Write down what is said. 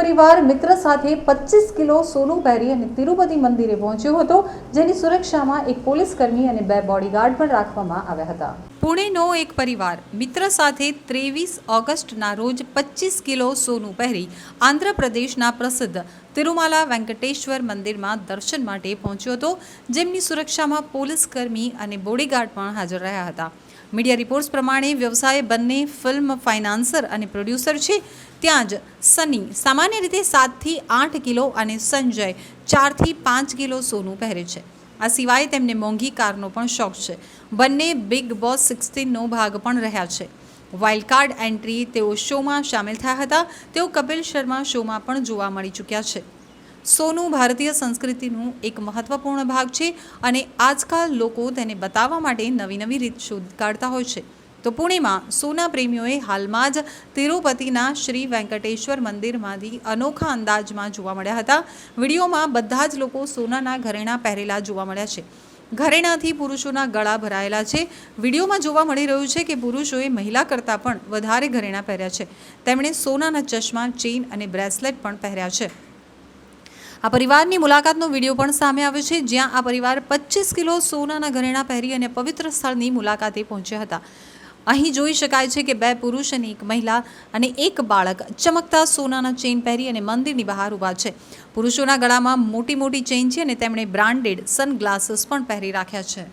પરિવાર મિત્ર સાથે પચીસ કિલો સોનું પહેરી અને તિરુપતિ મંદિરે પહોંચ્યો હતો, જેની સુરક્ષામાં એક પોલીસ કર્મી અને બે બોડીગાર્ડ પણ રાખવામાં આવ્યા હતા. પુણેનો એક પરિવાર મિત્ર સાથે ત્રેવીસ ઓગસ્ટના રોજ પચીસ કિલો સોનું પહેરી આંધ્રપ્રદેશના પ્રસિદ્ધ તિરુમાલા વેંકટેશ્વર મંદિરમાં દર્શન માટે પહોંચ્યો હતો. જેમની સુરક્ષામાં પોલીસ કર્મી અને બોડીગાર્ડ પણ હાજર રહ્યા હતા. મીડિયા રિપોર્ટ્સ પ્રમાણે વ્યવસાય બંને ફિલ્મ ફાઇનાન્સર અને પ્રોડ્યુસર છે. ત્યાં જ સની સામાન્ય રીતે સાતથી આઠ કિલો અને સંજય ચારથી પાંચ કિલો સોનું પહેરે છે. આ સિવાય તેમને મોંઘી કારનો પણ શોખ છે. બંને બિગ બોસ સિક્સટીનનો ભાગ પણ રહ્યા છે. વાઇલ્ડ કાર્ડ એન્ટ્રી તેઓ શોમાં સામેલ થયા હતા. તેઓ કપિલ શર્મા શોમાં પણ જોવા મળી ચૂક્યા છે. સોનું ભારતીય સંસ્કૃતિનું એક મહત્વપૂર્ણ ભાગ છે અને આજકાલ લોકો તેને બતાવવા માટે નવી નવી રીત શોધ કાઢતા હોય છે. તો પુણેમાં સોના પ્રેમીઓએ હાલમાં જ તિરુપતિના શ્રી વેંકટેશ્વર મંદિરમાંથી અનોખા અંદાજમાં જોવા મળ્યા હતા. વિડીયોમાં બધા જ લોકો સોનાના ઘરેણાં પહેરેલા જોવા મળ્યા છે. ઘરેણાથી પુરુષોના ગળા ભરાયેલા છે. વિડીયોમાં જોવા મળી રહ્યું છે કે પુરુષોએ મહિલા કરતાં પણ વધારે ઘરેણાં પહેર્યા છે. તેમણે સોનાના ચશ્મા, ચેઇન અને બ્રેસલેટ પણ પહેર્યા છે. આ પરિવારની મુલાકાતનો વીડિયો પણ સામે આવ્યો છે, જ્યાં આ પરિવાર પચીસ કિલો સોનાના ઘરેણાં પહેરી અને પવિત્ર સ્થળની મુલાકાતે પહોંચ્યા હતા. અહીં જોઈ શકાય છે કે બે પુરુષ અને એક મહિલા અને એક બાળક ચમકતા સોનાના ચેઇન પહેરી અને મંદિરની બહાર ઊભા છે. પુરુષોના ગળામાં મોટી મોટી ચેઇન છે અને તેમણે બ્રાન્ડેડ સનગ્લાસીસ પણ પહેરી રાખ્યા છે.